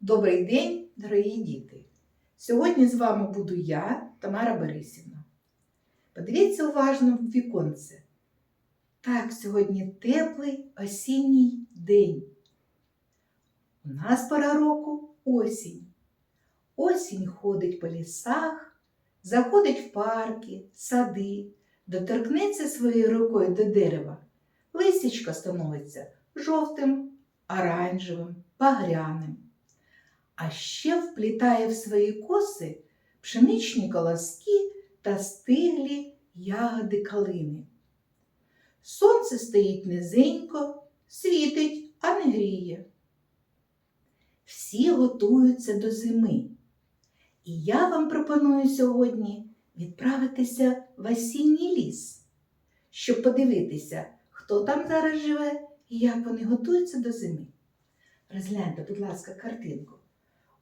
Добрий день, дорогі діти! Сьогодні з вами буду я, Тамара Борисівна. Подивіться уважно в віконце. Так, сьогодні теплий осінній день. У нас пора року осінь. Осінь ходить по лісах, заходить в парки, сади, доторкнеться своєю рукою до дерева. Листячко становиться жовтим, оранжевим, багряним а ще вплітає в свої коси пшеничні колоски та стиглі ягоди калини. Сонце стоїть низенько, світить, а не гріє. Всі готуються до зими. І я вам пропоную сьогодні відправитися в осінній ліс, щоб подивитися, хто там зараз живе і як вони готуються до зими. Розгляньте, будь ласка, картинку.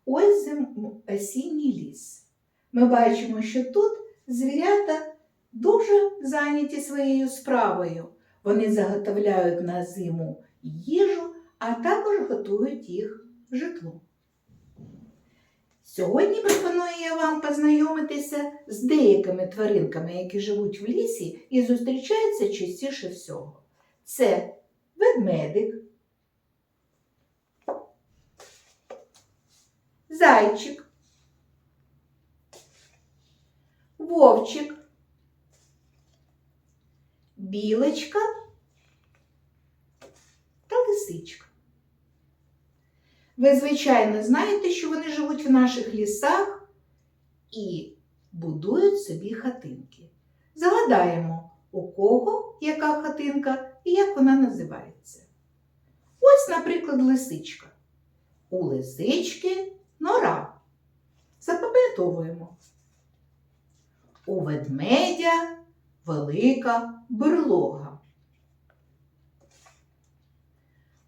Ось зим... осінній ліс. Ми бачимо, що тут звірята дуже зайняті своєю справою. Вони заготовляють на зиму їжу, а також готують їх житло. Сьогодні пропоную я вам познайомитися з деякими тваринками, які живуть в лісі і зустрічаються частіше всього. Це ведмедик, зайчик, вовчик, білочка та лисичка. Ви, звичайно, знаєте, що вони живуть в наших лісах і будують собі хатинки. Загадаємо, у кого яка хатинка і як вона називається. Ось, наприклад, лисичка. У лисички. Запам'ятовуємо. У ведмедя велика берлога.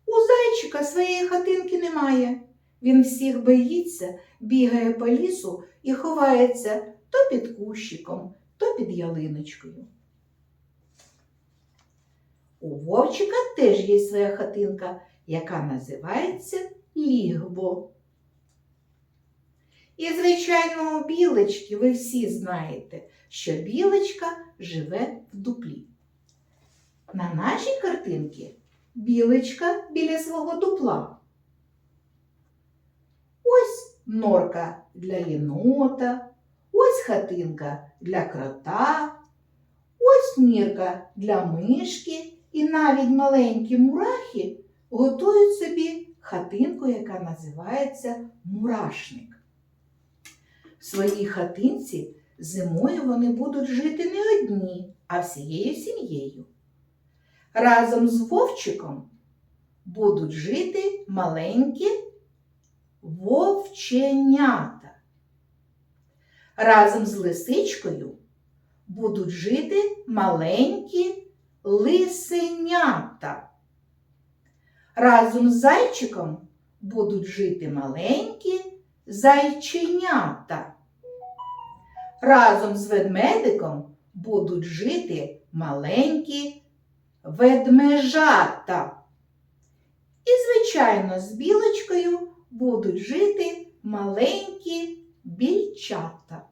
У зайчика своєї хатинки немає. Він всіх боїться, бігає по лісу і ховається то під кущиком, то під ялиночкою. У вовчика теж є своя хатинка, яка називається лігво. І, звичайно, у білочки ви всі знаєте, що білочка живе в дуплі. На нашій картинці білочка біля свого дупла. Ось норка для єнота, ось хатинка для крота, ось нірка для мишки, і навіть маленькі мурахи готують собі хатинку, яка називається мурашник. В своїй хатинці зимою вони будуть жити не одні, а всією сім'єю. Разом з вовчиком будуть жити маленькі вовченята. Разом з лисичкою будуть жити маленькі лисенята. Разом з зайчиком будуть жити маленькі зайченята. Разом з ведмедиком будуть жити маленькі ведмежата. І, звичайно, з білочкою будуть жити маленькі більчата.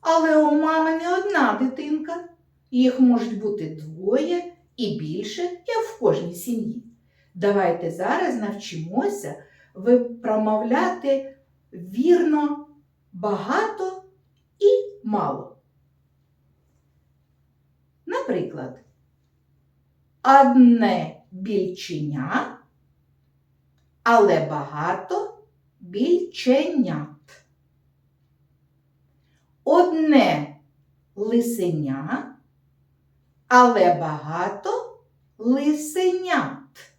Але у мами не одна дитинка, їх можуть бути двоє і більше, як в кожній сім'ї. Давайте зараз навчимося промовляти вірно багато і мало. Наприклад, одне більченя, але багато більченят. Одне лисеня, але багато лисенят.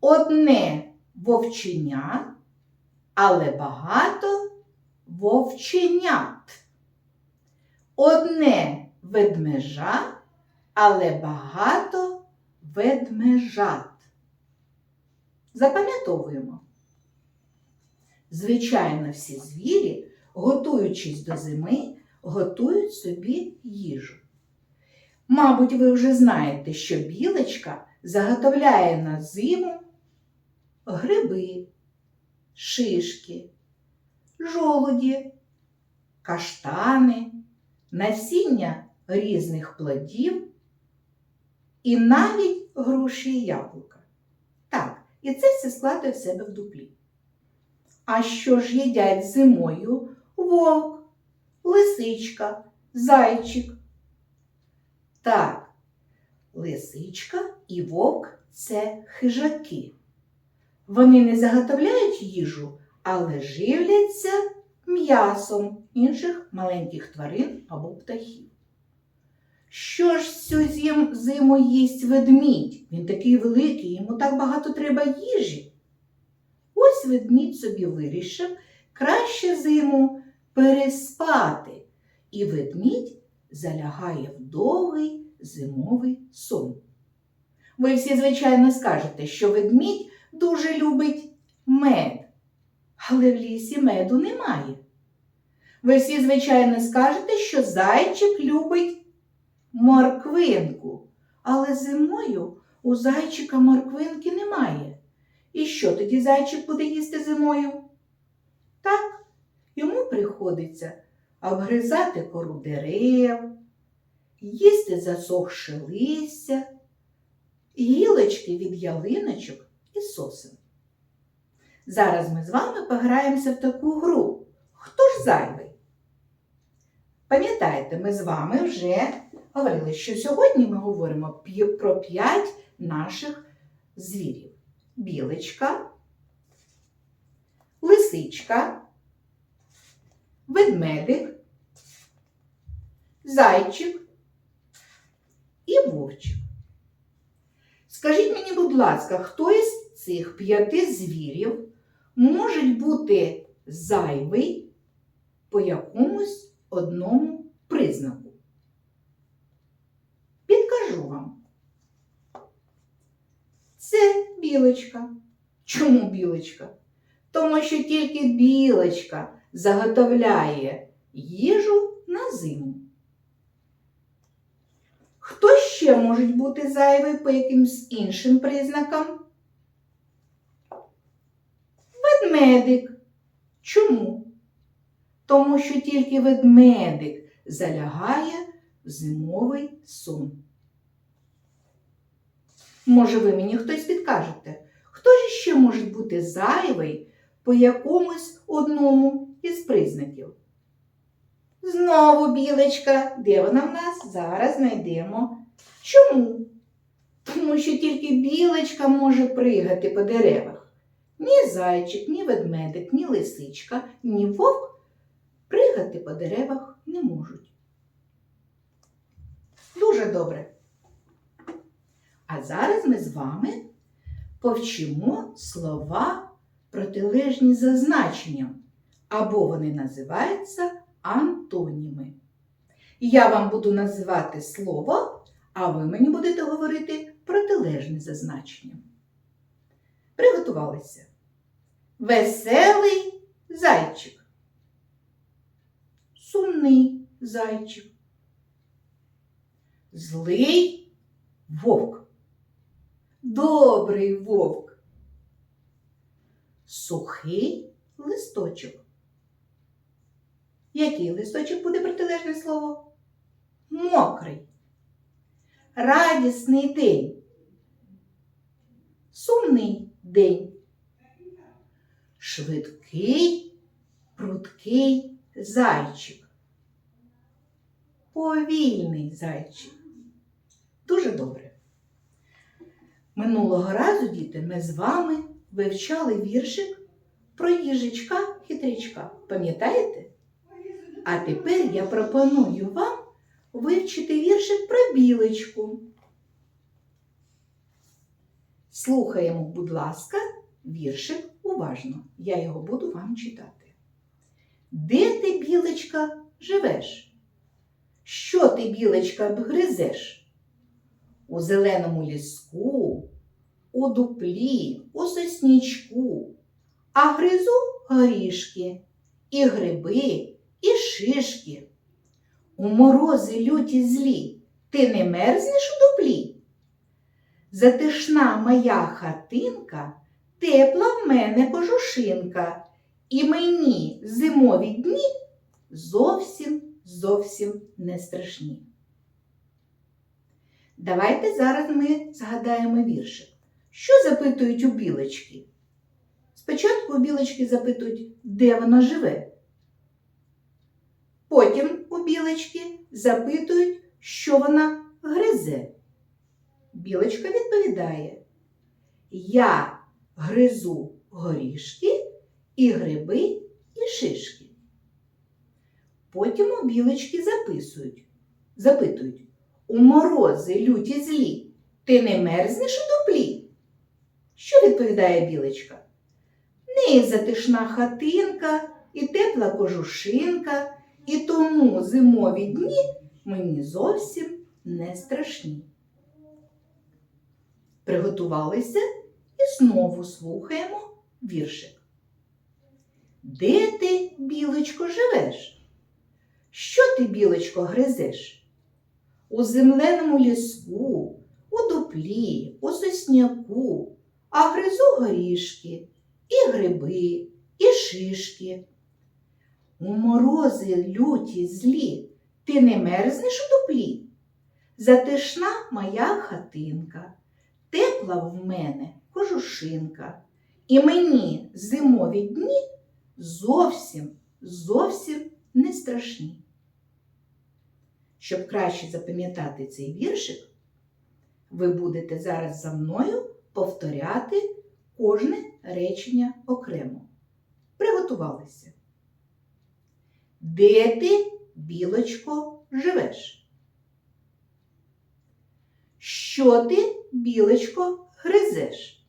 Одне вовченя, але багато вовченят. Одне ведмежа, але багато ведмежат. Запам'ятовуємо. Звичайно, всі звірі, готуючись до зими, готують собі їжу. Мабуть, ви вже знаєте, що білочка заготовляє на зиму гриби, шишки, жолуді, каштани, насіння різних плодів і навіть груші і яблука. Так, і це все складає в себе в дуплі. А що ж їдять зимою вовк, лисичка, зайчик? Так, лисичка і вовк це хижаки. Вони не заготовляють їжу, але живляться м'ясом інших маленьких тварин або птахів. Що ж цю зим- зиму їсть ведмідь? Він такий великий, йому так багато треба їжі. Ось ведмідь собі вирішив краще зиму переспати, і ведмідь залягає в довгий зимовий сон. Ви всі, звичайно, скажете, що ведмідь дуже любить мед, але в лісі меду немає. Ви всі, звичайно, скажете, що зайчик любить морквинку, але зимою у зайчика морквинки немає. І що тоді зайчик буде їсти зимою? Так, йому приходиться обгризати кору дерев, їсти засохше листя, гілочки від ялиночок і сосен. Зараз ми з вами пограємося в таку гру. Хто ж зайвий? Пам'ятаєте, ми з вами вже говорили, що сьогодні ми говоримо про п'ять наших звірів: білочка, лисичка, ведмедик, зайчик і вовчик. Скажіть мені, будь ласка, хто із цих п'яти звірів може бути зайвий по якомусь одному признаку? Підкажу вам. Це білочка. Чому білочка? Тому що тільки білочка заготовляє їжу на зиму. Хто ще може бути зайвий по якимсь іншим признакам? Ведмедик. Чому? Тому що тільки ведмедик залягає в зимовий сон. Може, ви мені хтось підкажете, хто ж ще може бути зайвий по якомусь одному із признаків? Знову білочка. Де вона в нас? Зараз знайдемо. Чому? Тому що тільки білочка може пригати по деревах. Ні зайчик, ні ведмедик, ні лисичка, ні вовк пригати по деревах не можуть. Дуже добре. А зараз ми з вами повчимо слова протилежні за значенням, або вони називаються антоніми. Я вам буду називати слово, а ви мені будете говорити протилежне за значенням. Приготувалися. Веселий зайчик. Сумний зайчик. Злий вовк. Добрий вовк. Сухий листочок. Який листочок буде протилежне слово? Мокрий. Радісний день. Сумний день. Швидкий, прудкий зайчик. Повільний зайчик. Дуже добре. Минулого разу, діти, ми з вами вивчали віршик про їжачка хитрячка. Пам'ятаєте? А тепер я пропоную вам вивчити віршик про білочку. Слухаємо, будь ласка, віршик уважно. Я його буду вам читати. Де ти, білочка, живеш? Що ти, білочка, гризеш? У зеленому ліску, у дуплі, у соснічку, а гризу горішки, і гриби, і шишки. У морози люті злі ти не мерзнеш у дуплі? Затишна моя хатинка Тепла в мене кожушинка, і мені зимові дні зовсім зовсім не страшні. Давайте зараз ми згадаємо віршик. Що запитують у білочки? Спочатку у білочки запитують, де вона живе. Потім у білочки запитують, що вона гризе. Білочка відповідає: Я гризу горішки і гриби і шишки. Потім у білочки записують, запитують, у морози люті злі, ти не мерзнеш у дуплі? Що відповідає білочка? В неї затишна хатинка і тепла кожушинка, і тому зимові дні мені зовсім не страшні. Приготувалися і знову слухаємо віршик. Де ти, білочко, живеш? Що ти, білочко, гризеш? У земленому ліску, у дуплі, у сосняку, а гризу горішки, і гриби, і шишки. У морози люті злі, ти не мерзнеш у дуплі? Затишна моя хатинка, тепла в мене кожушинка, і мені зимові дні зовсім, зовсім не страшні. Щоб краще запам'ятати цей віршик, ви будете зараз за мною повторяти кожне речення окремо. Приготувалися. Де ти, білочко, живеш? Що ти, білочко, гризеш?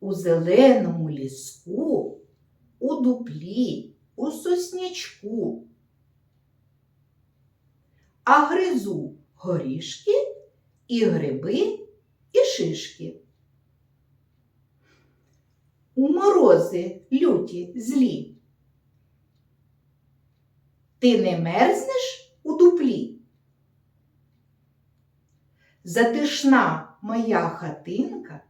У зеленому ліску, у дуплі, у соснячку. А гризу горішки і гриби і шишки. У морози люті злі. Ти не мерзнеш у дуплі? Затишна моя хатинка.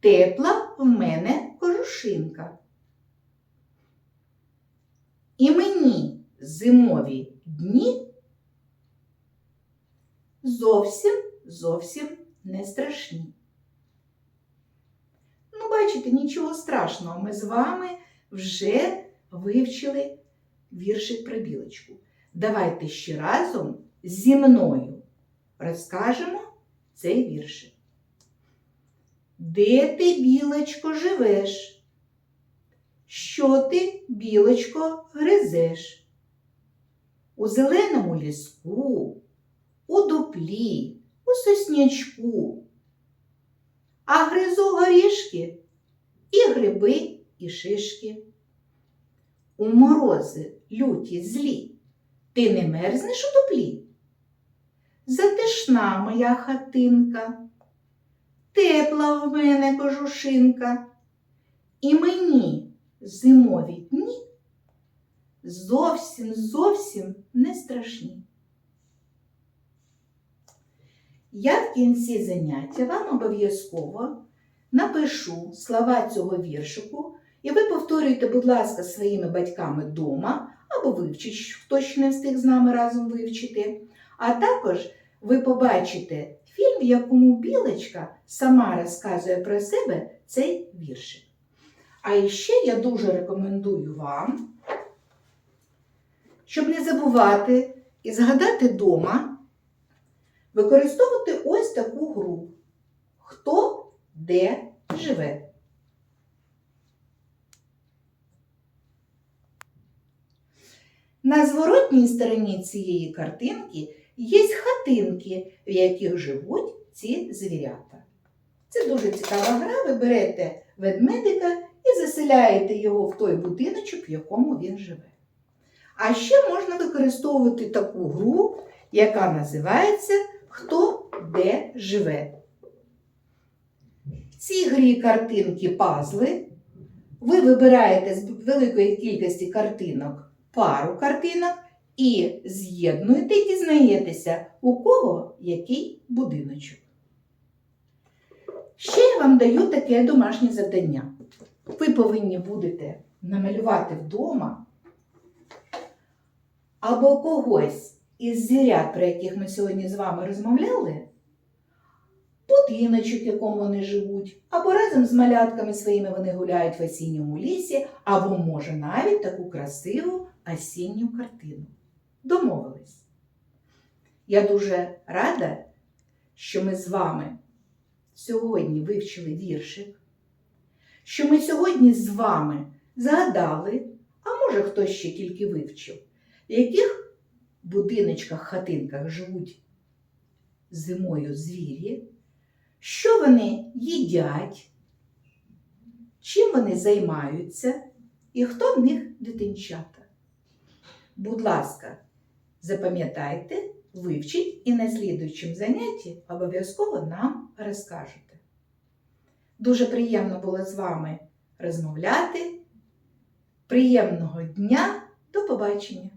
Тепла в мене кожушинка. І мені зимові дні зовсім зовсім не страшні. Ну, бачите, нічого страшного, ми з вами вже вивчили віршик про білочку. Давайте ще разом зі мною розкажемо цей віршик. Де ти, білочко, живеш? Що ти, білочко, гризеш? У зеленому ліску, у дуплі, у соснячку, а гризу горішки і гриби, і шишки. У морози люті злі, ти не мерзнеш у дуплі? Затишна моя хатинка, тепла в мене кожушинка, і мені зимові дні зовсім зовсім не страшні. Я в кінці заняття вам обов'язково напишу слова цього віршику, і ви повторюєте, будь ласка, своїми батьками вдома або вивчіть, хто ще не встиг з нами разом вивчити. А також ви побачите фільм, в якому білочка сама розказує про себе цей віршик. А ще я дуже рекомендую вам, щоб не забувати і згадати вдома, використовувати ось таку гру. Хто де живе. На зворотній стороні цієї картинки є хатинки, в яких живуть ці звірята. Це дуже цікава гра. Ви берете ведмедика і заселяєте його в той будиночок, в якому він живе. А ще можна використовувати таку гру, яка називається Хто де живе. В цій грі картинки пазли. Ви вибираєте з великої кількості картинок пару картинок і з'єднуєте і дізнаєтеся, у кого який будиночок. Ще я вам даю таке домашнє завдання. Ви повинні будете намалювати вдома або когось із звірят, про яких ми сьогодні з вами розмовляли, будиночок, в якому вони живуть, або разом з малятками своїми вони гуляють в осінньому лісі, або, може, навіть таку красиву осінню картину. Домовились. Я дуже рада, що ми з вами сьогодні вивчили віршик, що ми сьогодні з вами згадали, а може хтось ще тільки вивчив, в яких будиночках, хатинках живуть зимою звірі, що вони їдять, чим вони займаються і хто в них дитинчата. Будь ласка, запам'ятайте, вивчіть і на слідуючому занятті обов'язково нам розкажете. Дуже приємно було з вами розмовляти. Приємного дня! До побачення!